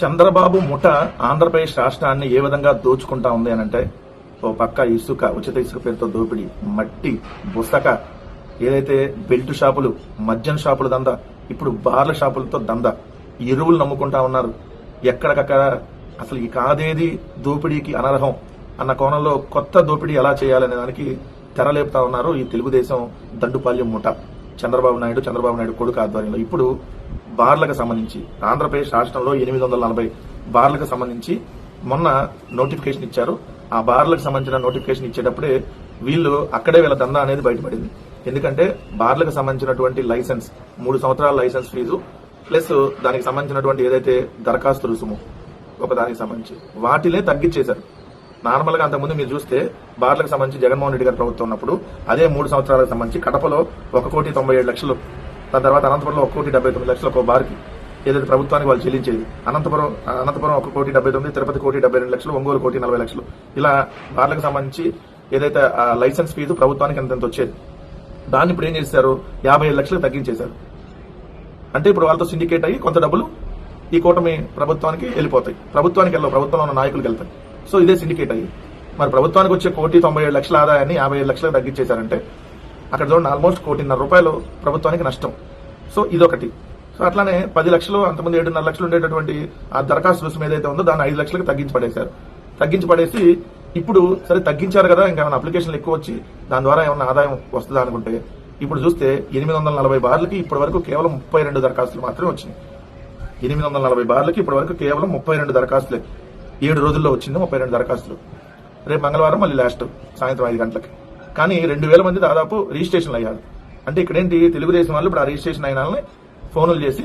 చంద్రబాబు ముఠ ఆంధ్రప్రదేశ్ రాష్ట్రాన్ని ఏ విధంగా దోచుకుంటా ఉంది అని అంటే ఓ పక్క ఇసుక ఉచిత ఇసుక పేరుతో దోపిడీ మట్టి బుసక ఏదైతే బెల్ట్ షాపులు మద్యం షాపుల దంద ఇప్పుడు బార్ల షాపులతో దంద ఎరువులు నమ్ముకుంటా ఉన్నారు. ఎక్కడికక్కడ అసలు ఈ కాదేది దోపిడీకి అనర్హం అన్న కోణంలో కొత్త దోపిడీ ఎలా చేయాలనే దానికి తెరలేపుతా ఉన్నారు ఈ తెలుగుదేశం దండుపాల్యం ముఠ. చంద్రబాబు నాయుడు చంద్రబాబు నాయుడు కొడుకు ఆధ్వర్యంలో. ఇప్పుడు బార్లకు సంబంధించి ఆంధ్రప్రదేశ్ రాష్ట్రంలో ఎనిమిది వందల నలభై బార్లకు సంబంధించి మొన్న నోటిఫికేషన్ ఇచ్చారు. ఆ బార్లకు సంబంధించిన నోటిఫికేషన్ ఇచ్చేటప్పుడే వీళ్ళు అక్కడే వీళ్ళ దందా అనేది బయటపడింది. ఎందుకంటే బార్లకు సంబంధించినటువంటి లైసెన్స్ మూడు సంవత్సరాల లైసెన్స్ ఫీజు ప్లస్ దానికి సంబంధించినటువంటి ఏదైతే దరఖాస్తు రుసుము ఒక దానికి సంబంధించి వాటినే తగ్గించేశారు. నార్మల్గా అంతకుముందు మీరు చూస్తే బార్లకు సంబంధించి జగన్మోహన్ రెడ్డి గారి ప్రభుత్వం ఉన్నప్పుడు అదే మూడు సంవత్సరాలకు సంబంధించి కడపలో ఒక కోటి తొంభై ఏడు లక్షలు దాని తర్వాత అనంతపురంలో ఒక కోటి డెబ్బై తొమ్మిది లక్షల ఒక బార్కి ఏదైతే ప్రభుత్వానికి వాళ్ళు చెల్లించేది అనంతపురం అనంతపురం ఒక కోటి డెబ్బై తొమ్మిది తిరుపతి కోటి డెబ్బై రెండు లక్షలు ఒంగోలు కోటి నలభై లక్షలు. ఇలా బార్లకు సంబంధించి ఏదైతే ఆ లైసెన్స్ ఫీజు ప్రభుత్వానికి అంతంత వచ్చేది? దాన్ని ఇప్పుడు ఏం చేశారు? యాభై ఐదు లక్షలకు తగ్గించేశారు. అంటే ఇప్పుడు వాళ్ళతో సిండికేట్ అయ్యి కొంత డబ్బులు ఈ కూటమి ప్రభుత్వానికి వెళ్ళిపోతాయి. ప్రభుత్వానికి వెళ్ళవు ప్రభుత్వంలో ఉన్న నాయకులకు వెళ్తాయి. సో ఇదే సిండికేట్ అయ్యి. మరి ప్రభుత్వానికి వచ్చే కోటి తొంభై ఏడు లక్షల ఆదాయాన్ని యాభై ఐదు లక్షలకు తగ్గించేశారంటే అక్కడ చూడండి ఆల్మోస్ట్ కోటిన్నర రూపాయలు ప్రభుత్వానికి నష్టం. సో ఇదొకటి. సో అట్లానే పది లక్షలు అంతమంది ఏడున్నర లక్షలు ఉండేటటువంటి ఆ దరఖాస్తు రుసుము ఏదైతే ఉందో దాన్ని ఐదు లక్షలకు తగ్గించి పడేశారు తగ్గించి పడేసి ఇప్పుడు సరే తగ్గించారు కదా ఇంకేమైనా అప్లికేషన్లు ఎక్కువ వచ్చి దాని ద్వారా ఏమైనా ఆదాయం వస్తుందా అనుకుంటే ఇప్పుడు చూస్తే ఎనిమిది వందల నలభై బార్లకి ఇప్పటి వరకు కేవలం ముప్పై రెండు దరఖాస్తులు మాత్రమే వచ్చినాయి. ఎనిమిది వందల నలభై బార్లకి ఇప్పటి వరకు కేవలం ముప్పై రెండు దరఖాస్తులే. ఏడు రోజుల్లో వచ్చింది ముప్పై రెండు దరఖాస్తులు. రేపు మంగళవారం మళ్ళీ లాస్ట్ సాయంత్రం ఐదు గంటలకి. కానీ రెండు వేల మంది దాదాపు రిజిస్ట్రేషన్లు అయ్యారు. అంటే ఇక్కడేంటి? తెలుగుదేశం వాళ్ళు ఇప్పుడు ఆ రిజిస్ట్రేషన్ అయిన వాళ్ళని ఫోనులు చేసి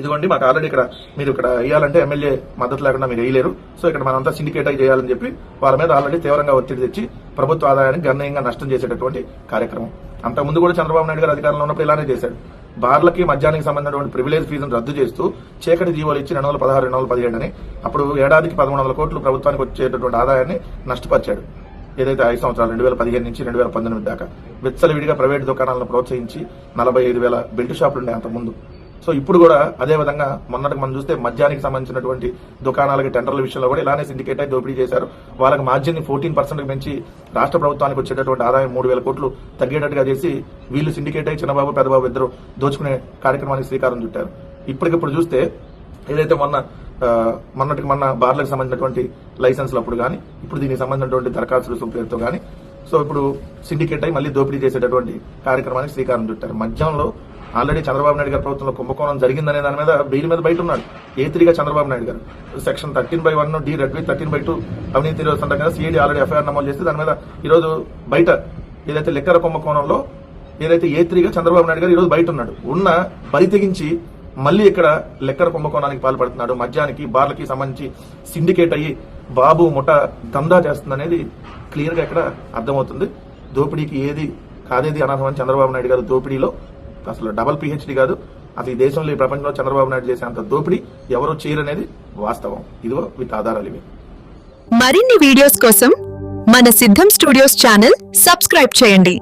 ఇదిగోండి మాకు ఆల్రెడీ ఇక్కడ మీరు ఇక్కడ వేయాలంటే ఎమ్మెల్యే మద్దతు లేకుండా మీరు వేయలేరు. సో ఇక్కడ మనంతా సిండికేట్ అయి చేయాలని చెప్పి వాళ్ళ మీద ఆల్రెడీ తీవ్రంగా ఒత్తిడి తెచ్చి ప్రభుత్వ ఆదాయాన్ని గణనీయంగా నష్టం చేసేటటువంటి కార్యక్రమం. అంత ముందు కూడా చంద్రబాబు నాయుడు గారు అధికారంలో ఉన్నప్పుడు ఇలానే చేశాడు. బార్లకి మద్యానికి సంబంధించినటువంటి ప్రివిలేజ్ ఫీజును రద్దు చేస్తూ చీకటి జీవోలు ఇచ్చి రెండు వందల పదహారు రెండు వందల పదిహేడు అని అప్పుడు ఏడాదికి పదమూడు వందల కోట్లు ప్రభుత్వానికి వచ్చేటటువంటి ఆదాయాన్ని నష్టపరిచాడు. ఏదైతే ఐదు సంవత్సరాలు రెండు వేల పదిహేను నుంచి రెండు వేల పంతొమ్మిది దాకా విచ్చలవిడిగా ప్రైవేట్ దుకాణాలను ప్రోత్సహించి నలభై ఐదు వేల బెల్ట్ షాపులు ఉండే అంతకుముందు ముందు. సో ఇప్పుడు కూడా అదే విధంగా మొన్నటికి మనం చూస్తే మద్యానికి సంబంధించినటువంటి దుకాణాలకి టెండర్ల విషయంలో కూడా ఇలానే సిండికేట్ అయి దోపిడీ చేశారు. వాళ్ళకి మార్జిన్ ఫోర్టీన్ పర్సెంట్ పెంచి రాష్ట్ర ప్రభుత్వానికి వచ్చేటటువంటి ఆదాయం మూడు వేల కోట్లు తగ్గేటట్టుగా చేసి వీళ్ళు సిండికేట్ అయి చిన్నబాబు పెద్దబాబు ఇద్దరు దోచుకునే కార్యక్రమానికి శ్రీకారం చుట్టారు. ఇప్పటికిప్పుడు చూస్తే ఏదైతే మొన్న మొన్నటికి మొన్న బార్లకు సంబంధించినటువంటి లైసెన్స్లు అప్పుడు కానీ ఇప్పుడు దీనికి సంబంధించినటువంటి దరఖాస్తులు రుసుము పేరుతో కానీ సో ఇప్పుడు సిండికేట్ అయి మళ్ళీ దోపిడీ చేసేటటువంటి కార్యక్రమానికి శ్రీకారం చుట్టారు. మధ్యంలో ఆల్రెడీ చంద్రబాబు నాయుడు గారి ప్రభుత్వంలో కుంభకోణం జరిగిందనే దాని మీద బెయిల్ మీద బయట ఉన్నాడు. ఏ త్రీగా Chandrababu Naidu garu. Section thirteen by one D read thirteen by two అవినీతి సందర్భంగా కదా సిఐడి ఆల్రెడీ ఎఫ్ఐఆర్ నమోదు చేస్తే దాని మీద ఈరోజు బయట ఏదైతే లెక్కల కుంభకోణంలో ఏదైతే ఏ త్రీగా చంద్రబాబు నాయుడు గారు ఈరోజు బయట ఉన్నాడు. ఉన్న బరి తెగించి మళ్ళీ ఇక్కడ లెక్కర కుంభకోణానికి పాల్పడుతున్నాడు. మద్యానికి బార్లకి సంబంధించి సిండికేట్ అయ్యి బాబు ముఠ దందా చేస్తుందనేది క్లియర్గా ఇక్కడ అర్థమవుతుంది. దోపిడీకి ఏది కాదేది అనర్హం చంద్రబాబు నాయుడు గారు దోపిడీలో. అసలు డబల్ పిహెచ్డి కాదు. అసలు ఈ దేశంలో ఈ ప్రపంచంలో చంద్రబాబు నాయుడు చేసే అంత దోపిడీ ఎవరు చేయరనేది వాస్తవం. ఇదిగో విత్ ఆధారాలు ఇవి. మరిన్ని వీడియోస్ కోసం మన సిద్ధం స్టూడియోస్ ఛానల్ సబ్స్క్రైబ్ చేయండి.